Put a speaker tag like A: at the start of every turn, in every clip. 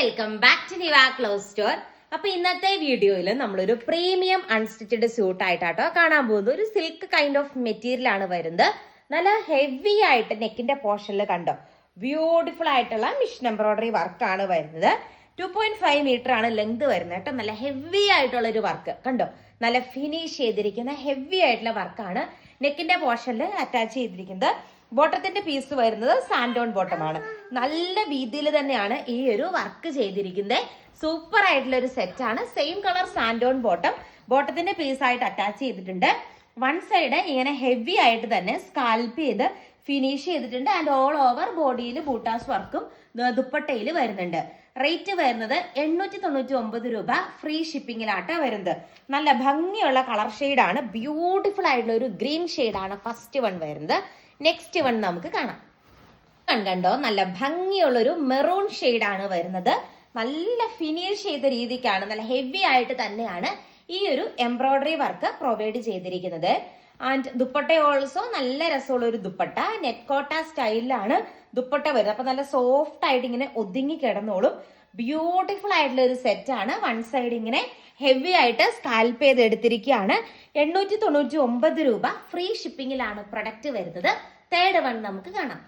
A: Welcome back to Niva clothes store അപ്പൊ ഇന്നത്തെ വീഡിയോയിൽ നമ്മളൊരു പ്രീമിയം അൺസ്റ്റിച്ചഡ് സ്യൂട്ട് ആയിട്ടാട്ടോ കാണാൻ പോകുന്നത്. ഒരു സിൽക്ക് കൈൻഡ് ഓഫ് മെറ്റീരിയൽ ആണ് വരുന്നത്. നല്ല ഹെവി ആയിട്ട് നെക്കിന്റെ പോർഷനിൽ കണ്ടോ? ബ്യൂട്ടിഫുൾ ആയിട്ടുള്ള മിഷൻ എംബ്രോയിഡറി ആണ് വരുന്നത്. ടു പോയിന്റ് ഫൈവ് മീറ്റർ ആണ് ലെങ്ത് വരുന്നത് കേട്ടോ. നല്ല ഹെവി ആയിട്ടുള്ള ഒരു വർക്ക് കണ്ടോ? നല്ല ഫിനിഷ് ചെയ്തിരിക്കുന്ന ഹെവി ആയിട്ടുള്ള വർക്കാണ് നെക്കിന്റെ പോർഷനിൽ അറ്റാച്ച് ചെയ്തിരിക്കുന്നത്. ബോട്ടത്തിന്റെ പീസ് വരുന്നത് സാൻഡോൺ ബോട്ടമാണ് നല്ല വീതിയിൽ തന്നെയാണ് ഈ ഒരു വർക്ക് ചെയ്തിരിക്കുന്നത് സൂപ്പർ ആയിട്ടുള്ള ഒരു സെറ്റ് ആണ്. സെയിം കളർ സാൻഡോൺ ബോട്ടം ബോട്ടത്തിന്റെ പീസ് ആയിട്ട് അറ്റാച്ച് ചെയ്തിട്ടുണ്ട്. വൺ സൈഡ് ഇങ്ങനെ ഹെവി ആയിട്ട് തന്നെ സ്കാൽപ്പ് ചെയ്ത് ഫിനിഷ് ചെയ്തിട്ടുണ്ട്. ആൻഡ് ഓൾ ഓവർ ബോഡിയിൽ ബൂട്ടാസ് വർക്കും ദുപ്പട്ടയിൽ വരുന്നുണ്ട്. റേറ്റ് വരുന്നത് എണ്ണൂറ്റി തൊണ്ണൂറ്റി ഒമ്പത് രൂപ ഫ്രീ ഷിപ്പിങ്ങിലാട്ടാ വരുന്നത്. നല്ല ഭംഗിയുള്ള കളർ ഷെയ്ഡാണ് ബ്യൂട്ടിഫുൾ ആയിട്ടുള്ള ഒരു ഗ്രീൻ ഷെയ്ഡാണ് ഫസ്റ്റ് വൺ വരുന്നത്. നെക്സ്റ്റ് വൺ നമുക്ക് കാണാം. കണ്ടോ നല്ല ഭംഗിയുള്ള ഒരു മെറൂൺ ആണ് വരുന്നത്. നല്ല ഫിനിഷ് ചെയ്ത രീതിക്കാണ് നല്ല ഹെവി ആയിട്ട് തന്നെയാണ് ഈ ഒരു എംബ്രോയ്ഡറി വർക്ക് പ്രൊവൈഡ് ചെയ്തിരിക്കുന്നത്. ആൻഡ് ദുപ്പട്ട ഓൾസോ നല്ല രസമുള്ള ഒരു ദുപ്പട്ട നെറ്റ് സ്റ്റൈലിലാണ് ദുപ്പട്ട വരുന്നത്. അപ്പൊ നല്ല സോഫ്റ്റ് ആയിട്ട് ഇങ്ങനെ ഒതുങ്ങി കിടന്നോളും. ബ്യൂട്ടിഫുൾ ആയിട്ടുള്ള ഒരു സെറ്റ് ആണ്. വൺ സൈഡ് ഇങ്ങനെ ഹെവി ആയിട്ട് സ്കാൽപ്പ് ചെയ്ത് എടുത്തിരിക്കുകയാണ്. എണ്ണൂറ്റി തൊണ്ണൂറ്റി ഒമ്പത് രൂപ ഫ്രീ ഷിപ്പിങ്ങിലാണ് പ്രൊഡക്റ്റ് വരുന്നത്. തേർഡ് വൺ നമുക്ക് കാണാം.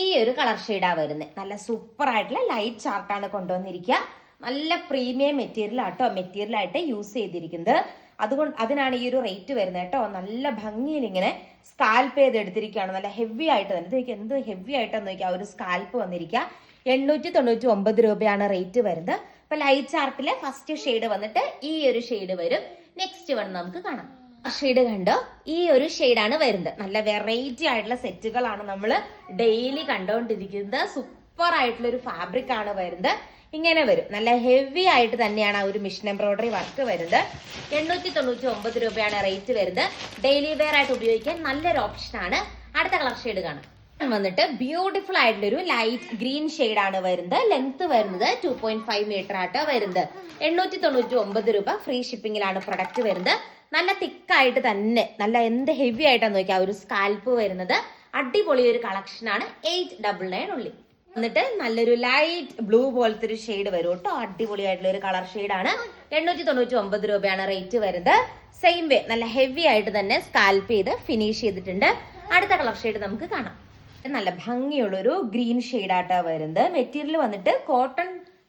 A: ഈ ഒരു കളർ ഷെയ്ഡാ വരുന്നത്. നല്ല സൂപ്പർ ആയിട്ടുള്ള ലൈറ്റ് ചാർട്ടാണ് കൊണ്ടുവന്നിരിക്കുക. നല്ല പ്രീമിയം മെറ്റീരിയൽ ആട്ടോ മെറ്റീരിയൽ ആയിട്ട് യൂസ് ചെയ്തിരിക്കുന്നത്. അതുകൊണ്ട് അതിനാണ് ഈ ഒരു റേറ്റ് വരുന്നത് കേട്ടോ. നല്ല ഭംഗിയിൽ ഇങ്ങനെ സ്കാൽപ്പ് ചെയ്ത് എടുത്തിരിക്കുകയാണ്. നല്ല ഹെവി ആയിട്ട് തന്നെ. ഇത് എന്ത് ഹെവി ആയിട്ടാന്ന് നോക്കിയാൽ ഒരു സ്കാൽപ്പ് വന്നിരിക്കുക. എണ്ണൂറ്റി തൊണ്ണൂറ്റി ഒമ്പത് രൂപയാണ് റേറ്റ് വരുന്നത്. അപ്പൊ ലൈറ്റ് ചാർട്ടിലെ ഫസ്റ്റ് ഷെയ്ഡ് വന്നിട്ട് ഈ ഒരു ഷെയ്ഡ് വരും. നെക്സ്റ്റ് വൺ നമുക്ക് കാണാം. ഷെയ്ഡ് കണ്ടോ? ഈ ഒരു ഷെയ്ഡാണ് വരുന്നത്. നല്ല വെറൈറ്റി ആയിട്ടുള്ള സെറ്റുകളാണ് നമ്മൾ ഡെയിലി കണ്ടുകൊണ്ടിരിക്കുന്നത് സൂപ്പർ ആയിട്ടുള്ള ഒരു ഫാബ്രിക് ആണ് വരുന്നത്. ഇങ്ങനെ വരും. നല്ല ഹെവി ആയിട്ട് തന്നെയാണ് ആ ഒരു മിഷൻ എംബ്രോയിഡറി വർക്ക് വരുന്നത്. എണ്ണൂറ്റി തൊണ്ണൂറ്റി ഒമ്പത് രൂപയാണ് റേറ്റ് വരുന്നത്. ഡെയിലി വെയർ ആയിട്ട് ഉപയോഗിക്കാൻ നല്ലൊരു ഓപ്ഷനാണ് അടുത്ത കളർ ഷെയ്ഡ് കാണാം. വന്നിട്ട് ബ്യൂട്ടിഫുൾ ആയിട്ടുള്ള ഒരു ലൈറ്റ് ഗ്രീൻ ഷെയ്ഡ് ആണ് വരുന്നത്. ലെങ്ത് വരുന്നത് ടു പോയിന്റ് ഫൈവ് മീറ്റർ ആട്ടോ വരുന്നത്. എണ്ണൂറ്റി തൊണ്ണൂറ്റി ഒമ്പത് രൂപ ഫ്രീ ഷിപ്പിംഗിലാണ് പ്രൊഡക്റ്റ് വരുന്നത്. നല്ല തിക്കായിട്ട് തന്നെ നല്ല എന്ത് ഹെവി ആയിട്ടാണ് നോക്കിയാൽ ഒരു സ്കാൽപ്പ് വരുന്നത്. അടിപൊളി ഒരു കളക്ഷൻ ആണ്. എയ്റ്റ് ഡബിൾ നയൻ ഉള്ളി. എന്നിട്ട് നല്ലൊരു ലൈറ്റ് ബ്ലൂ പോലത്തെ ഒരു ഷെയ്ഡ് വരും കേട്ടോ. അടിപൊളിയായിട്ടുള്ള ഒരു കളർ ആണ്. എണ്ണൂറ്റി തൊണ്ണൂറ്റി ഒമ്പത് രൂപയാണ് റേറ്റ് വരുന്നത്. സെയിം വേ നല്ല ഹെവി ആയിട്ട് തന്നെ സ്കാൽപ്പ് ചെയ്ത് ഫിനിഷ് ചെയ്തിട്ടുണ്ട്. അടുത്ത കളർ ഷെയ്ഡ് നമുക്ക് കാണാം. നല്ല ഭംഗിയുള്ള ഒരു ഗ്രീൻ ആയിട്ടാണ് വരുന്നത്. മെറ്റീരിയൽ വന്നിട്ട് കോട്ടൺ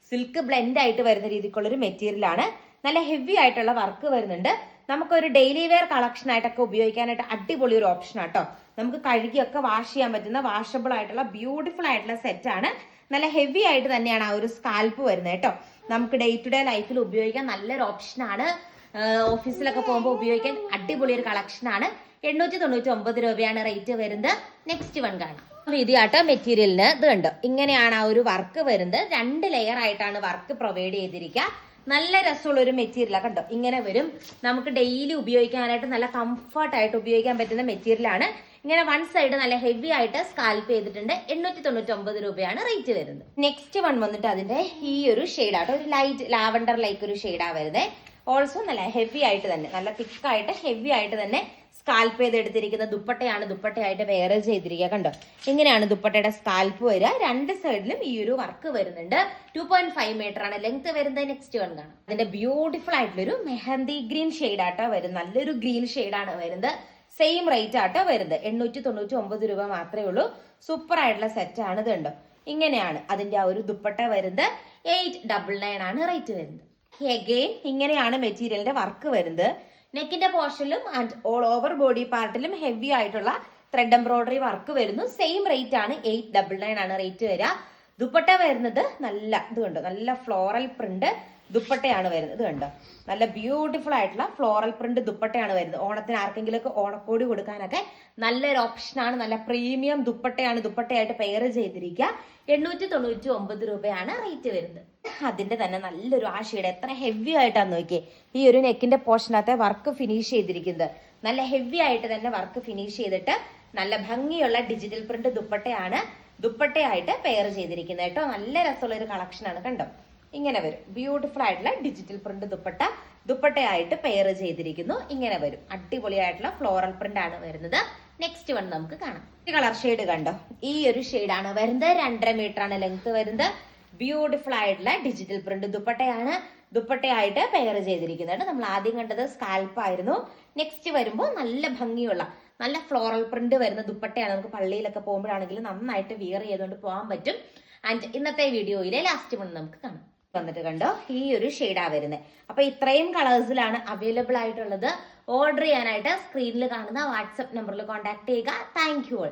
A: സിൽക്ക് ബ്ലെൻഡ് ആയിട്ട് വരുന്ന രീതിക്കുള്ള ഒരു മെറ്റീരിയൽ ആണ്. നല്ല ഹെവി ആയിട്ടുള്ള വർക്ക് വരുന്നുണ്ട്. നമുക്കൊരു ഡെയിലി വെയർ കളക്ഷൻ ആയിട്ടൊക്കെ ഉപയോഗിക്കാനായിട്ട് അടിപൊളി ഒരു ഓപ്ഷൻ ആട്ടോ നമുക്ക് കഴുകിയൊക്കെ വാഷ് ചെയ്യാൻ പറ്റുന്ന വാഷബിൾ ആയിട്ടുള്ള ബ്യൂട്ടിഫുൾ ആയിട്ടുള്ള സെറ്റ് ആണ്. നല്ല ഹെവി ആയിട്ട് തന്നെയാണ് ആ ഒരു സ്കാൽപ്പ് വരുന്നത് കേട്ടോ നമുക്ക് ഡേ ടു ഡേ ലൈഫിൽ ഉപയോഗിക്കാൻ നല്ലൊരു ഓപ്ഷൻ ആണ്. ഓഫീസിലൊക്കെ പോകുമ്പോൾ ഉപയോഗിക്കാൻ അടിപൊളി ഒരു കളക്ഷൻ ആണ്. എണ്ണൂറ്റി തൊണ്ണൂറ്റി ഒമ്പത് രൂപയാണ് റേറ്റ് വരുന്നത്. നെക്സ്റ്റ് വൺ കാണാം. രീതിയാട്ടോ മെറ്റീരിയലിന് ഇത് കണ്ടോ? ഇങ്ങനെയാണ് ആ ഒരു വർക്ക് വരുന്നത്. രണ്ട് ലെയർ ആയിട്ടാണ് വർക്ക് പ്രൊവൈഡ് ചെയ്തിരിക്കുക. നല്ല രസമുള്ള ഒരു മെറ്റീരിയൽ കണ്ടോ? ഇങ്ങനെ വരും. നമുക്ക് ഡെയിലി ഉപയോഗിക്കാനായിട്ട് നല്ല കംഫർട്ട് ആയിട്ട് ഉപയോഗിക്കാൻ പറ്റുന്ന മെറ്റീരിയൽ ആണ്. ഇങ്ങനെ വൺ സൈഡ് നല്ല ഹെവി ആയിട്ട് സ്കാൽപ്പ് ചെയ്തിട്ടുണ്ട്. എണ്ണൂറ്റി തൊണ്ണൂറ്റി ഒമ്പത് രൂപയാണ് റേറ്റ് വരുന്നത്. നെക്സ്റ്റ് വൺ വന്നിട്ട് അതിന്റെ ഈ ഒരു ഷെയ്ഡാട്ടോ ഒരു ലൈറ്റ് ലാവണ്ടർ ലൈക്ക് ഒരു ഷെയ്ഡാ വരുന്നത് ഓൾസോ നല്ല ഹെവി ആയിട്ട് തന്നെ നല്ല തിക്കായിട്ട് ഹെവി ആയിട്ട് തന്നെ സ്കാൽപ്പ് ചെയ്തെടുത്തിരിക്കുന്ന ദുപ്പട്ടയാണ് ദുപ്പട്ടയായിട്ട് വേറെ ചെയ്തിരിക്കുക. കണ്ടോ? ഇങ്ങനെയാണ് ദുപ്പട്ടയുടെ സ്കാൽപ്പ് വരിക. രണ്ട് സൈഡിലും ഈ ഒരു വർക്ക് വരുന്നുണ്ട്. ടു പോയിന്റ് ഫൈവ് മീറ്റർ ആണ്. ലെങ്ത് വരുന്നത് നെക്സ്റ്റ് വൺ കാണാം. അതിന്റെ ബ്യൂട്ടിഫുൾ ആയിട്ടുള്ള ഒരു മെഹന്തി ഗ്രീൻ ഷെയ്ഡ് ആട്ടോ വരും നല്ലൊരു ഗ്രീൻ ആണ് വരുന്നത്. സെയിം റേറ്റ് ആട്ടോ വരുന്നത്. എണ്ണൂറ്റി തൊണ്ണൂറ്റി ഒമ്പത് രൂപ മാത്രമേ ഉള്ളൂ. സൂപ്പർ ആയിട്ടുള്ള സെറ്റ് ആണ് ഇത് കണ്ടോ? ഇങ്ങനെയാണ് അതിന്റെ ആ ഒരു ദുപ്പട്ട വരുന്നത്. എയ്റ്റ് ഡബിൾ നയൻ ആണ് റേറ്റ് വരുന്നത്. എഗെയിൻ ഇങ്ങനെയാണ് മെറ്റീരിയലിന്റെ വർക്ക് വരുന്നത്. നെക്കിന്റെ പോർഷനിലും ആൻഡ് ഓൾ ഓവർ ബോഡി പാർട്ടിലും ഹെവി ആയിട്ടുള്ള ത്രെഡ് എംബ്രോയിഡറി വർക്ക് വരുന്നു. സെയിം റേറ്റ് ആണ് എയ്റ്റ് ഡബിൾ നയൻ ആണ് റേറ്റ് വരിക. ദുപ്പട്ട വരുന്നത് നല്ല ഇത് നല്ല ഫ്ലോറൽ പ്രിന്റ് ദുപ്പട്ടയാണ് വരുന്നത് ഇത് കണ്ടോ? നല്ല ബ്യൂട്ടിഫുൾ ആയിട്ടുള്ള ഫ്ലോറൽ പ്രിന്റ് ദുപ്പട്ടയാണ് വരുന്നത്. ഓണത്തിന് ആർക്കെങ്കിലും ഒക്കെ ഓണക്കോടി കൊടുക്കാനൊക്കെ നല്ലൊരു ഓപ്ഷനാണ് നല്ല പ്രീമിയം ദുപ്പട്ടയാണ് ദുപ്പട്ടയായിട്ട് പെയർ ചെയ്തിരിക്കുക. എണ്ണൂറ്റി തൊണ്ണൂറ്റി ഒമ്പത് രൂപയാണ് റേറ്റ് വരുന്നത്. അതിന്റെ തന്നെ നല്ലൊരു ആശയുടെ എത്ര ഹെവി ആയിട്ടാന്ന് നോക്കിയേ? ഈ ഒരു നെക്കിന്റെ പോർഷനകത്തെ വർക്ക് ഫിനിഷ് ചെയ്തിരിക്കുന്നത്. നല്ല ഹെവി ആയിട്ട് തന്നെ വർക്ക് ഫിനിഷ് ചെയ്തിട്ട് നല്ല ഭംഗിയുള്ള ഡിജിറ്റൽ പ്രിന്റ് ദുപ്പട്ടയാണ് ദുപ്പട്ടയായിട്ട് പെയർ ചെയ്തിരിക്കുന്നത്. കേട്ടോ നല്ല രസമുള്ള ഒരു കളക്ഷൻ ആണ് കണ്ടോ? ഇങ്ങനെ വരും. ബ്യൂട്ടിഫുൾ ആയിട്ടുള്ള ഡിജിറ്റൽ പ്രിന്റ് ദുപ്പട്ട ദുപ്പട്ടയായിട്ട് പെയർ ചെയ്തിരിക്കുന്നു. ഇങ്ങനെ വരും. അടിപൊളിയായിട്ടുള്ള ഫ്ലോറൽ പ്രിന്റ് ആണ് വരുന്നത്. നെക്സ്റ്റ് വൺ നമുക്ക് കാണാം. കളർ ഷെയ്ഡ് കണ്ടോ? ഈ ഒരു ആണ് വരുന്നത്. രണ്ടര മീറ്റർ ആണ് ലെങ്ത് വരുന്നത്. ബ്യൂട്ടിഫുൾ ആയിട്ടുള്ള ഡിജിറ്റൽ പ്രിന്റ് ദുപ്പട്ടയാണ്. ദുപ്പട്ടയായിട്ട് പെയർ ചെയ്തിരിക്കുന്നത് നമ്മൾ ആദ്യം കണ്ടത് സ്കാൽപ്പ് ആയിരുന്നു. നെക്സ്റ്റ് വരുമ്പോൾ നല്ല ഭംഗിയുള്ള നല്ല ഫ്ലോറൽ പ്രിന്റ് വരുന്ന ദുപ്പട്ടയാണ്. നമുക്ക് പള്ളിയിലൊക്കെ പോകുമ്പോഴാണെങ്കിലും നന്നായിട്ട് വിയർ ചെയ്തുകൊണ്ട് പോകാൻ പറ്റും. ആൻഡ് ഇന്നത്തെ വീഡിയോയിലെ ലാസ്റ്റ് വൺ നമുക്ക് കാണാം. വന്നിട്ട് കണ്ടോ? ഈ ഒരു ഷെയ്ഡാ വരുന്നത് അപ്പൊ ഇത്രയും കളേഴ്സിലാണ് അവൈലബിൾ ആയിട്ടുള്ളത്. ഓർഡർ ചെയ്യാനായിട്ട് സ്ക്രീനിൽ കാണുന്ന വാട്സപ്പ് നമ്പറിൽ കോൺടാക്ട് ചെയ്യുക. Thank you all